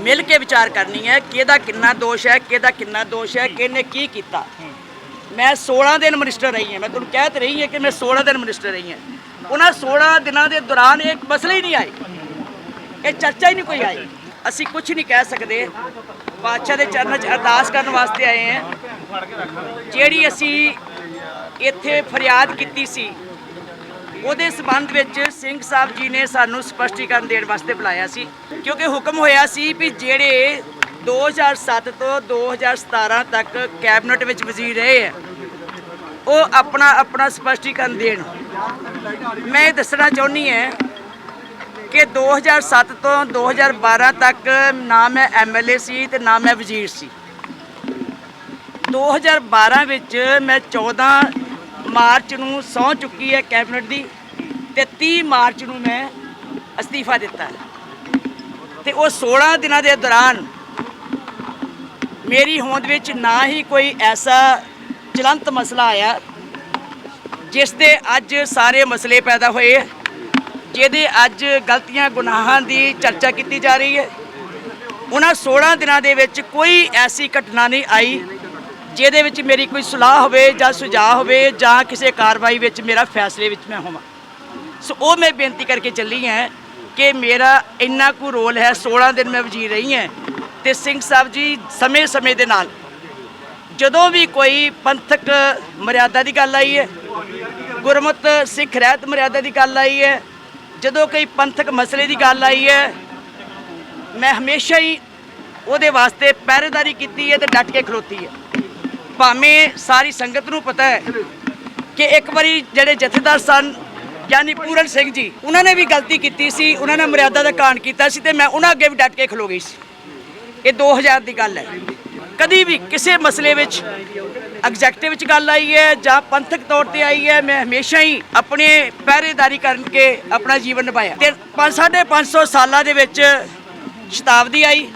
ਮਿਲ ਕੇ ਵਿਚਾਰ ਕਰਨੀ ਹੈ ਕਿਹਦਾ ਕਿੰਨਾ ਦੋਸ਼ ਹੈ, ਕਿਹਦਾ ਕਿੰਨਾ ਦੋਸ਼ ਹੈ, ਕਿਹਨੇ ਕੀ ਕੀਤਾ। ਮੈਂ 16 ਦਿਨ ਮਿਨਿਸਟਰ ਰਹੀ ਹਾਂ। ਮੈਂ ਤੁਹਾਨੂੰ ਕਹਿ ਤੇ ਰਹੀ ਹਾਂ ਕਿ ਮੈਂ 16 ਦਿਨ ਮਿਨਿਸਟਰ ਰਹੀ ਹਾਂ। ਉਹਨਾਂ 16 ਦਿਨਾਂ ਦੇ ਦੌਰਾਨ ਇਹ ਮਸਲੇ ਹੀ ਨਹੀਂ ਆਏ। ਇਹ ਚਰਚਾ ਹੀ ਨਹੀਂ ਕੋਈ ਆਈ। ਅਸੀਂ ਕੁਝ ਨਹੀਂ ਕਹਿ ਸਕਦੇ। ਬਾਦਸ਼ਾਹ ਦੇ ਚਰਨਾਂ 'ਚ ਅਰਦਾਸ ਕਰਨ ਵਾਸਤੇ ਆਏ ਹਾਂ। ਜਿਹੜੀ ਅਸੀਂ ਇੱਥੇ ਫਰਿਆਦ ਕੀਤੀ ਸੀ ਉਹਦੇ ਸਬੰਧ ਵਿੱਚ ਸਿੰਘ ਸਾਹਿਬ ਜੀ ਨੇ ਸਾਨੂੰ ਸਪਸ਼ਟੀਕਰਨ ਦੇਣ ਵਾਸਤੇ ਬੁਲਾਇਆ ਸੀ, ਕਿਉਂਕਿ ਹੁਕਮ ਹੋਇਆ ਸੀ ਵੀ ਜਿਹੜੇ 2007 ਤੋਂ 2017 ਤੱਕ ਕੈਬਨਿਟ ਵਿੱਚ ਵਜ਼ੀਰ ਰਹੇ ਹੈ, ਉਹ ਆਪਣਾ ਆਪਣਾ ਸਪਸ਼ਟੀਕਰਨ ਦੇਣ। ਮੈਂ ਇਹ ਦੱਸਣਾ ਚਾਹੁੰਦੀ ਹਾਂ ਕਿ 2007 ਤੋਂ 2012 ਤੱਕ ਨਾ ਮੈਂ ਐਮਐਲਏ ਸੀ ਤੇ ਨਾ ਮੈਂ ਵਜ਼ੀਰ ਸੀ। 2012 ਵਿੱਚ ਮੈਂ 14 ਮਾਰਚ ਨੂੰ ਸਹੁੰ ਚੁੱਕੀ ਹੈ ਕੈਬਨਿਟ ਦੀ। ਤੇ 30 ਮਾਰਚ ਨੂੰ ਮੈਂ ਅਸਤੀਫਾ ਦਿੱਤਾ ਹੈ। ਤੇ ਉਹ 16 ਦਿਨਾਂ ਦੇ ਦੌਰਾਨ ਮੇਰੀ ਹੋਂਦ ਵਿੱਚ ਨਾ ਹੀ ਕੋਈ ਐਸਾ ਚਲੰਤ ਮਸਲਾ ਆਇਆ, ਜਿਸ ਦੇ ਅੱਜ ਸਾਰੇ ਮਸਲੇ ਪੈਦਾ ਹੋਏ, ਜਿਹਦੇ ਅੱਜ ਗਲਤੀਆਂ ਗੁਨਾਹਾਂ ਦੀ ਚਰਚਾ ਕੀਤੀ ਜਾ ਰਹੀ ਹੈ ਉਹਨਾਂ 16 ਦਿਨਾਂ ਦੇ ਵਿੱਚ ਕੋਈ ਐਸੀ ਘਟਨਾ ਨਹੀਂ ਆਈ, ਜਿਹਦੇ ਵਿੱਚ ਮੇਰੀ ਕੋਈ ਸਲਾਹ ਹੋਵੇ ਜਾਂ ਸੁਝਾਅ ਹੋਵੇ ਜਾਂ ਕਿਸੇ ਕਾਰਵਾਈ ਵਿੱਚ ਮੇਰਾ ਫੈਸਲੇ ਵਿੱਚ ਮੈਂ ਹੋਵਾਂ ਸੋ ਉਹ ਮੈਂ ਬੇਨਤੀ ਕਰਕੇ ਚੱਲੀ ਹਾਂ ਕਿ ਮੇਰਾ ਇੰਨਾ ਕੁ ਰੋਲ ਹੈ 16 ਦਿਨ ਮੈਂ ਵਜ਼ੀਰ ਰਹੀ ਹਾਂ ਤੇ ਸਿੰਘ ਸਾਹਿਬ ਜੀ ਸਮੇਂ-ਸਮੇਂ ਦੇ ਨਾਲ ਜਦੋਂ ਵੀ ਕੋਈ ਪੰਥਕ ਮਰਿਆਦਾ ਦੀ ਗੱਲ ਆਈ ਹੈ ਗੁਰਮਤ ਸਿੱਖ ਰਹਿਤ ਮਰਿਆਦਾ ਦੀ ਗੱਲ ਆਈ ਹੈ, ਜਦੋਂ ਕੋਈ ਪੰਥਕ ਮਸਲੇ ਦੀ ਗੱਲ ਆਈ ਹੈ, ਮੈਂ ਹਮੇਸ਼ਾ ਹੀ ਉਹਦੇ ਵਾਸਤੇ ਪਹਿਰੇਦਾਰੀ ਕੀਤੀ ਹੈ ਤੇ ਡਟ ਕੇ ਖਲੋਤੀ ਹੈ। ਭਾਵੇਂ ਸਾਰੀ ਸੰਗਤ ਨੂੰ ਪਤਾ ਹੈ ਕਿ ਇੱਕ ਵਾਰੀ ਜਿਹੜੇ ਜਥੇਦਾਰ ਸਨ ਯਾਨੀ ਪੂਰਨ ਸਿੰਘ ਜੀ, ਉਹਨਾਂ ਨੇ ਵੀ ਗਲਤੀ ਕੀਤੀ ਸੀ, ਉਹਨਾਂ ਨੇ ਮਰਿਆਦਾ ਦਾ ਕਾਣ ਕੀਤਾ ਸੀ ਤੇ ਮੈਂ ਉਹਨਾਂ ਅੱਗੇ ਵੀ ਡਟ ਕੇ ਖਲੋ ਗਈ ਸੀ। ਇਹ 2000 ਦੀ ਗੱਲ ਹੈ। ਕਦੀ ਵੀ ਕਿਸੇ ਮਸਲੇ ਵਿੱਚ ਐਗਜ਼ੈਕਟਿਵ ਵਿੱਚ ਗੱਲ ਆਈ ਹੈ ਜਾਂ ਪੰਥਕ ਤੌਰ ਤੇ ਆਈ ਹੈ, ਮੈਂ ਹਮੇਸ਼ਾ ਹੀ ਆਪਣੇ ਪਹਿਰੇਦਾਰੀ ਕਰਕੇ ਆਪਣਾ ਜੀਵਨ ਨਿਭਾਇਆ। ਤੇ 5-550 ਸਾਲਾਂ ਦੇ ਵਿੱਚ ਸ਼ਤਾਬਦੀ ਆਈ।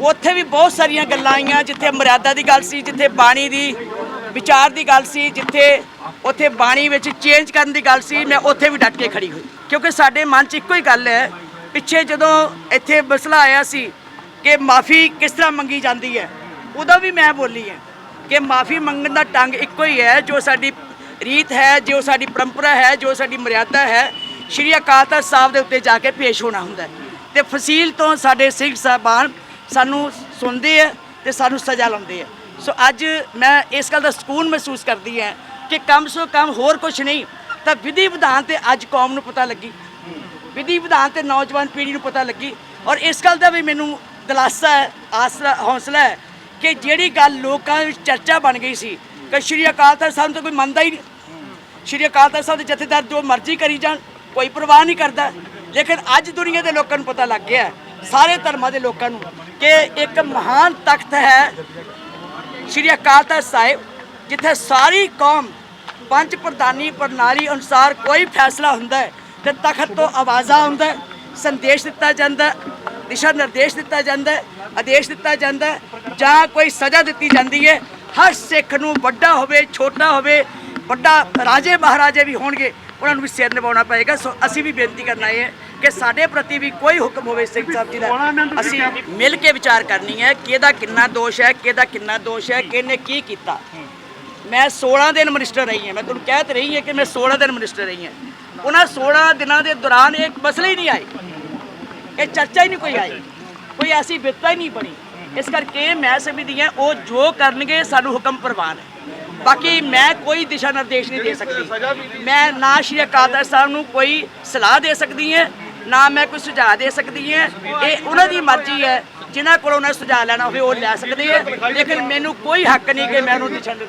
ਉੱਥੇ ਵੀ ਬਹੁਤ ਸਾਰੀਆਂ ਗੱਲਾਂ ਆਈਆਂ, ਜਿੱਥੇ ਮਰਿਆਦਾ ਦੀ ਗੱਲ ਸੀ, ਜਿੱਥੇ ਬਾਣੀ ਦੀ ਵਿਚਾਰ ਦੀ ਗੱਲ ਸੀ, ਜਿੱਥੇ ਉੱਥੇ ਬਾਣੀ ਵਿੱਚ ਚੇਂਜ ਕਰਨ ਦੀ ਗੱਲ ਸੀ, ਮੈਂ ਉੱਥੇ ਵੀ ਡਟ ਕੇ ਖੜੀ ਹੋਈ। ਕਿਉਂਕਿ ਸਾਡੇ ਮਨ 'ਚ ਇੱਕੋ ਹੀ ਗੱਲ ਹੈ, ਪਿੱਛੇ ਜਦੋਂ ਇੱਥੇ ਮਸਲਾ ਆਇਆ ਸੀ ਕਿ ਮਾਫੀ ਕਿਸ ਤਰ੍ਹਾਂ ਮੰਗੀ ਜਾਂਦੀ ਹੈ, ਉਦੋਂ ਵੀ ਮੈਂ ਬੋਲੀ ਹੈ ਕਿ ਮਾਫੀ ਮੰਗਣ ਦਾ ਟੰਗ ਇੱਕੋ ਹੀ ਹੈ, ਜੋ ਸਾਡੀ ਰੀਤ ਹੈ, ਜੋ ਸਾਡੀ ਪਰੰਪਰਾ ਹੈ, ਜੋ ਸਾਡੀ ਮਰਿਆਦਾ ਹੈ, ਸ਼੍ਰੀ ਅਕਾਲ ਤਖਤ ਸਾਹਿਬ ਦੇ ਉੱਤੇ ਜਾ ਕੇ ਪੇਸ਼ ਹੋਣਾ ਹੁੰਦਾ ਹੈ। ਤੇ ਫਸੀਲ ਤੋਂ ਸਾਡੇ ਸਿੰਘ ਸਾਹਿਬਾਨ ਸਾਨੂੰ ਸੁਣਦੇ ਆ ਤੇ ਸਾਨੂੰ ਸਜ਼ਾ ਲਾਉਂਦੇ ਆ ਸੋ ਅੱਜ ਮੈਂ ਇਸ ਗੱਲ ਦਾ ਸਕੂਨ ਮਹਿਸੂਸ ਕਰਦੀ ਹਾਂ ਕਿ ਕਮ ਸੋ ਕਮ ਹੋਰ ਕੁਝ ਨਹੀਂ। ਤਾਂ ਵਿਧੀ ਵਿਧਾਨ ਤੇ ਅੱਜ ਕੌਮ ਨੂੰ ਪਤਾ ਲੱਗੀ। ਵਿਧੀ ਵਿਧਾਨ ਤੇ ਨੌਜਵਾਨ ਪੀੜ੍ਹੀ ਨੂੰ ਪਤਾ ਲੱਗੀ। ਔਰ ਇਸ ਗੱਲ ਦਾ ਵੀ ਮੈਨੂੰ ਦਿਲਾਸਾ ਹੈ, ਆਸਰਾ, ਹੌਸਲਾ ਹੈ ਕਿ ਜਿਹੜੀ ਗੱਲ ਲੋਕਾਂ ਵਿੱਚ ਚਰਚਾ ਬਣ ਗਈ ਸੀ, ਕਿ ਸ਼੍ਰੀ ਅਕਾਲ ਤਖਤ ਸਾਹਿਬ ਤੋਂ ਕੋਈ ਮੰਨਦਾ ਹੀ ਨਹੀਂ। ਸ਼੍ਰੀ ਅਕਾਲ ਤਖਤ ਸਾਹਿਬ ਦੇ ਜਥੇਦਾਰ ਜੋ ਮਰਜ਼ੀ ਕਰੀ ਜਾਣ, ਕੋਈ ਪਰਵਾਹ ਨਹੀਂ ਕਰਦਾ। ਲੇਕਿਨ ਅੱਜ ਦੁਨੀਆ ਦੇ ਲੋਕਾਂ ਨੂੰ ਪਤਾ ਲੱਗ ਗਿਆ ਸਾਰੇ ਧਰਮਾਂ ਦੇ ਲੋਕਾਂ ਨੂੰ, ਕਿ ਇੱਕ ਮਹਾਨ ਤਖਤ ਹੈ ਸ਼੍ਰੀ ਅਕਾਲ ਤਖਤ ਸਾਹਿਬ। ਜਿੱਥੇ ਸਾਰੀ ਕੌਮ ਪੰਜ ਪ੍ਰਧਾਨੀ ਪ੍ਰਣਾਲੀ ਅਨੁਸਾਰ ਕੋਈ ਫੈਸਲਾ ਹੁੰਦਾ ਹੈ, ਤੇ ਤਖਤ ਤੋਂ ਆਵਾਜ਼ਾਂ ਆਉਂਦਾ ਸੰਦੇਸ਼ ਦਿੱਤਾ ਜਾਂਦਾ ਦਿਸ਼ਾ ਨਿਰਦੇਸ਼ ਦਿੱਤਾ ਜਾਂਦਾ ਆਦੇਸ਼ ਦਿੱਤਾ ਜਾਂਦਾ ਜਾਂ ਕੋਈ ਸਜ਼ਾ ਦਿੱਤੀ ਜਾਂਦੀ ਹੈ, ਹਰ ਸਿੱਖ ਨੂੰ ਵੱਡਾ ਹੋਵੇ, ਛੋਟਾ ਹੋਵੇ, ਵੱਡਾ ਰਾਜੇ ਮਹਾਰਾਜੇ ਵੀ ਹੋਣਗੇ, ਉਹਨਾਂ ਨੂੰ ਵੀ ਸਿਰ ਨਿਭਾਉਣਾ ਪਏਗਾ। ਸੋ ਅਸੀਂ ਵੀ ਬੇਨਤੀ ਕਰਨਾ ਹੈ ਕਿ ਸਾਡੇ ਪ੍ਰਤੀ ਵੀ ਕੋਈ ਹੁਕਮ ਹੋਵੇ ਸਿੰਘ ਸਾਹਿਬ ਜੀ ਦਾ, ਅਸੀਂ ਮਿਲ ਕੇ ਵਿਚਾਰ ਕਰਨੀ ਹੈ, ਕਿਹਦਾ ਕਿੰਨਾ ਦੋਸ਼ ਹੈ, ਕਿਹਦਾ ਕਿੰਨਾ ਦੋਸ਼ ਹੈ, ਕਿਹਨੇ ਕੀ ਕੀਤਾ। ਮੈਂ 16 ਦਿਨ ਮਿਨਿਸਟਰ ਰਹੀ ਹਾਂ। ਮੈਂ ਤੁਹਾਨੂੰ ਕਹਿ ਤੇ ਰਹੀ ਹਾਂ ਕਿ ਮੈਂ 16 ਦਿਨ ਮਿਨਿਸਟਰ ਰਹੀ ਹਾਂ। ਉਹਨਾਂ 16 ਦਿਨਾਂ ਦੇ ਦੌਰਾਨ ਇਹ ਮਸਲੇ ਹੀ ਨਹੀਂ ਆਏ। ਇਹ ਚਰਚਾ ਹੀ ਨਹੀਂ ਕੋਈ ਆਈ। ਕੋਈ ਐਸੀ ਬਿਪਤਾ ਹੀ ਨਹੀਂ ਬਣੀ। ਇਸ ਕਰਕੇ ਮੈਂ ਸਮਝਦੀ ਹਾਂ ਉਹ ਜੋ ਕਰਨਗੇ ਸਾਨੂੰ ਹੁਕਮ ਪ੍ਰਵਾਨ ਹੈ। ਬਾਕੀ ਮੈਂ ਕੋਈ ਦਿਸ਼ਾ ਨਿਰਦੇਸ਼ ਨਹੀਂ ਦੇ ਸਕਦੀ। ਮੈਂ ਨਾ ਸ਼੍ਰੀ ਅਕਾਲ ਤਖਤ ਸਾਹਿਬ ਨੂੰ ਕੋਈ ਸਲਾਹ ਦੇ ਸਕਦੀ ਹਾਂ ਨਾ ਮੈਂ ਕੋਈ ਸੁਝਾਅ ਦੇ ਸਕਦੀ ਹਾਂ। ਇਹ ਉਹਨਾਂ ਦੀ ਮਰਜ਼ੀ ਹੈ। ਜਿਨ੍ਹਾਂ ਕੋਲੋਂ ਉਹਨਾਂ ਸੁਝਾਅ ਲੈਣਾ ਹੋਵੇ ਉਹ ਲੈ ਸਕਦੇ ਹੈ। ਲੇਕਿਨ ਮੈਨੂੰ ਕੋਈ ਹੱਕ ਨਹੀਂ ਕਿ ਮੈਂ ਉਹਨੂੰ ਦਿਸ਼ਾ